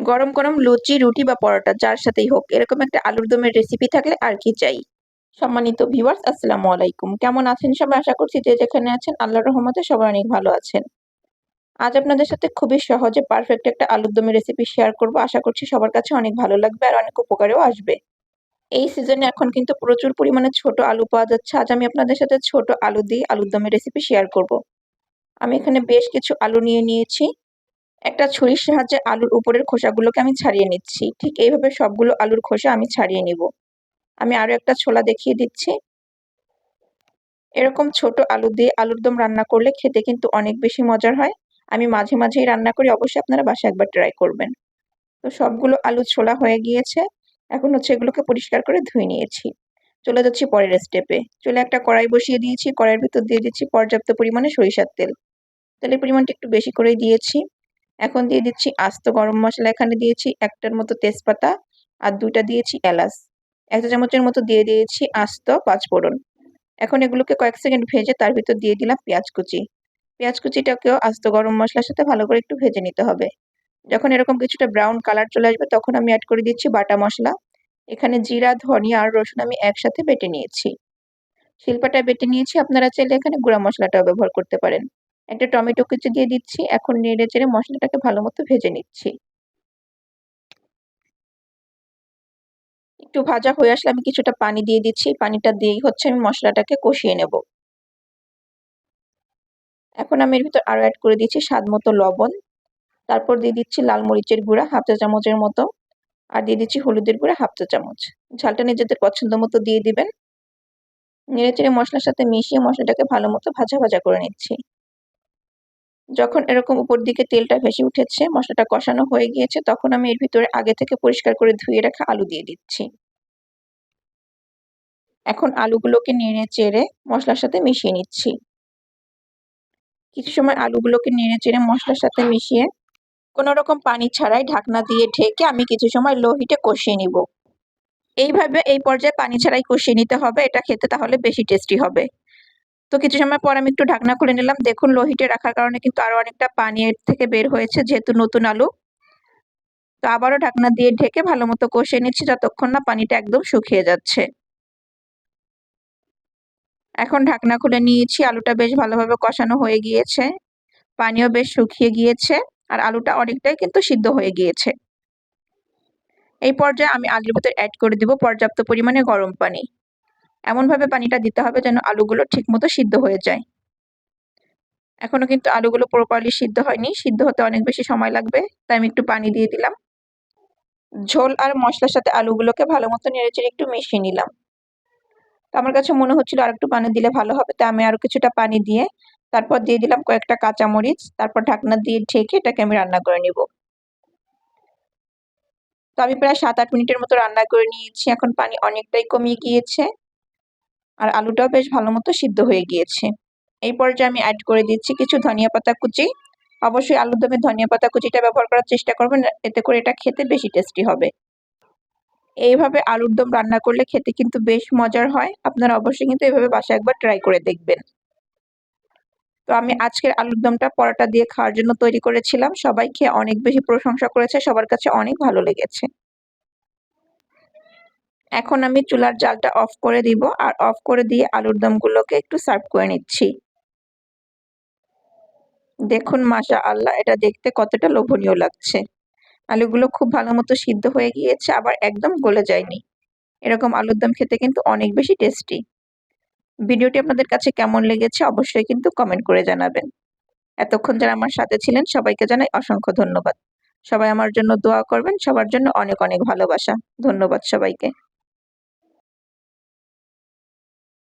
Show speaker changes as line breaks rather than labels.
গরম গরম লুচি, রুটি বা পরোটা, যার সাথেই হোক, এরকম একটা আলুর দমের রেসিপি থাকলে আর কি চাই। সম্মানিত ভিউয়ার্স আসসালামু আলাইকুম। কেমন আছেন সবাই? আশা করছি যে যেখানে আছেন, আল্লাহর রহমতে সবাই অনেক ভালো আছেন। আজ আপনাদের সাথে খুবই সহজে পারফেক্ট একটা আলুর দমের রেসিপি শেয়ার করব। আশা করছি সবার কাছে অনেক ভালো লাগবে আর অনেক উপকারেও আসবে। এই সিজনে এখন কিন্তু প্রচুর পরিমাণে ছোট আলু পাওয়া যাচ্ছে। আজ আমি আপনাদের সাথে ছোট আলু দিয়ে আলুর দমের রেসিপি শেয়ার করব। আমি এখানে বেশ কিছু আলু নিয়ে নিয়েছি। একটা ছুরির সাহায্যে আলুর উপরের খোসাগুলোকে আমি ছাড়িয়ে নিচ্ছি। ঠিক এইভাবে সবগুলো আলুর খোসা আমি ছাড়িয়ে নিব। আমি আরও একটা ছোলা দেখিয়ে দিচ্ছি। এরকম ছোট আলু দিয়ে আলুর দম রান্না করলে খেতে কিন্তু অনেক বেশি মজার হয়। আমি মাঝে মাঝেই রান্না করি, অবশ্যই আপনারা বাসায় একবার ট্রাই করবেন। তো সবগুলো আলু ছোলা হয়ে গিয়েছে। এখন হচ্ছে এগুলোকে পরিষ্কার করে ধুয়ে নিয়েছি। চলে যাচ্ছি পরের স্টেপে চলে একটা কড়াই বসিয়ে দিয়েছি। কড়াইয়ের ভিতর দিয়ে দিচ্ছি পর্যাপ্ত পরিমাণে সরিষার তেল। তেলের পরিমাণটা একটু বেশি করেই দিয়েছি। এখন দিয়ে দিচ্ছি আস্ত গরম মশলা, এখানে দিয়েছি একটার মতো তেজপাতা আর দুটা দিয়েছি এলাচ। এক চামচের মতো দিয়ে দিয়েছি আস্ত পাঁচফোড়ন। এখন এগুলোকে কয়েক সেকেন্ড ভেজে তার ভিতর দিয়ে দিলাম পেঁয়াজ কুচি। পেঁয়াজ কুচিটাকেও আস্ত গরম মশলার সাথে ভালো করে একটু ভেজে নিতে হবে। যখন এরকম কিছুটা ব্রাউন কালার চলে আসবে, তখন আমি অ্যাড করে দিচ্ছি বাটা মশলা। এখানে জিরা, ধনিয়া আর রসুন আমি একসাথে বেটে নিয়েছি। শিল্পাটা বেটে নিয়েছি, আপনারা চাইলে এখানে গুঁড়া মশলাটাও ব্যবহার করতে পারেন। একটা টমেটো কুচি দিয়ে দিচ্ছি। এখন নেড়ে চেড়ে মশলাটাকে ভালো মতো ভেজে নিচ্ছি। একটু ভাজা হয়ে আসলে আমি কিছুটা পানি দিয়ে দিচ্ছি। পানিটা দিয়েই হচ্ছে আমি মশলাটাকে কষিয়ে নেব। এখন আমি এর ভিতর আরও অ্যাড করে দিচ্ছি স্বাদ মতো লবণ। তারপর দিয়ে দিচ্ছি লাল মরিচের গুঁড়া, হাফ চা চামচের মতো। আর দিয়ে দিচ্ছি হলুদের গুঁড়া, হাফ চা চামচ। ঝালটা নিজেদের পছন্দ মতো দিয়ে দিবেন। নেড়ে চেড়ে মশলার সাথে মিশিয়ে মশলাটাকে ভালো মতো ভাজা ভাজা করে নিচ্ছি। যখন এরকম উপর দিকে তেলটা ভেসে উঠেছে, মশলাটা কষানো হয়ে গিয়েছে, তখন আমি এর ভিতরে আগে থেকে পরিষ্কার করে ধুয়ে রাখা আলু দিয়ে দিচ্ছি। এখন আলুগুলোকে নেড়ে চেড়ে মশলার সাথে মিশিয়ে নিচ্ছি। কিছু সময় আলুগুলোকে নেড়ে চেড়ে মশলার সাথে মিশিয়ে কোনো রকম পানি ছাড়াই ঢাকনা দিয়ে ঢেকে আমি কিছু সময় লো হিটে কষিয়ে নিব। এইভাবে এই পর্যায়ে পানি ছাড়াই কষিয়ে নিতে হবে, এটা খেতে তাহলে বেশি টেস্টি হবে। তো কিছু সময় পর আমি একটু ঢাকনা খুলে নিলাম। দেখুন লোহিটে রাখার কারণে কিন্তু আরও অনেকটা পানি এর থেকে বের হয়েছে, যেহেতু নতুন আলু। তো আবারও ঢাকনা দিয়ে ঢেকে ভালো মতো কষে নিচ্ছি যতক্ষণ না পানিটা একদম শুকিয়ে যাচ্ছে। এখন ঢাকনা খুলে নিয়েছি, আলুটা বেশ ভালোভাবে কষানো হয়ে গিয়েছে। পানিও বেশ শুকিয়ে গিয়েছে আর আলুটা অনেকটাই কিন্তু সিদ্ধ হয়ে গিয়েছে। এই পর্যায়ে আমি আলুর ভিতরে অ্যাড করে দিব পর্যাপ্ত পরিমাণে গরম পানি। এমনভাবে পানিটা দিতে হবে যেন আলুগুলো ঠিকমতো সিদ্ধ হয়ে যায়। এখনও কিন্তু আলুগুলো প্রপারলি সিদ্ধ হয়নি, সিদ্ধ হতে অনেক বেশি সময় লাগবে, তাই আমি একটু পানি দিয়ে দিলাম। ঝোল আর মশলার সাথে আলুগুলোকে ভালো মতো নেড়েচেড়ে একটু মিশিয়ে নিলাম। তো আমার কাছে মনে হচ্ছিল আর একটু পানি দিলে ভালো হবে, তাই আমি আরও কিছুটা পানি দিয়ে তারপর দিয়ে দিলাম কয়েকটা কাঁচামরিচ, তারপর ঢাকনা দিয়ে ঢেকে এটাকে আমি রান্না করে নিব। তো আমি প্রায় সাত আট মিনিটের মতো রান্না করে নিয়েছি, এখন পানি অনেকটাই কমিয়ে গিয়েছে। আর আলুটাও বেশ ভালো মতো সিদ্ধ হয়ে গিয়েছে। এই পর্যায়ে আমি অ্যাড করে দিচ্ছি কিছু ধনিয়া পাতা কুচি। অবশ্যই আলুর দমে ধনিয়া পাতা কুচিটা ব্যবহার করার চেষ্টা করবেন, এতে করে এটা খেতে বেশি টেস্টি হবে। এইভাবে আলুর দম রান্না করলে খেতে কিন্তু বেশ মজার হয়। আপনারা অবশ্যই কিন্তু এইভাবে বাসায় একবার ট্রাই করে দেখবেন। তো আমি আজকের আলুর দমটা পরোটা দিয়ে খাওয়ার জন্য তৈরি করেছিলাম। সবাই খেয়ে অনেক বেশি প্রশংসা করেছে। সবার কাছে অনেক ভালো লেগেছে। এখন আমি চুলার জালটা অফ করে দিব আর অফ করে দিয়ে আলুর দমগুলোকে একটু সার্ভ করে নিচ্ছি। দেখুন মাশা আল্লাহ এটা দেখতে কতটা লোভনীয় লাগছে। আলুগুলো খুব ভালো মতো সিদ্ধ হয়ে গিয়েছে, আবার একদম গলে যায়নি। এরকম আলুর দম খেতে কিন্তু অনেক বেশি টেস্টি ভিডিওটি আপনাদের কাছে কেমন লেগেছে অবশ্যই কিন্তু কমেন্ট করে জানাবেন। এতক্ষণ যারা আমার সাথে ছিলেন, সবাইকে জানাই অসংখ্য ধন্যবাদ। সবাই আমার জন্য দোয়া করবেন, সবার জন্য অনেক অনেক ভালোবাসা। ধন্যবাদ সবাইকে।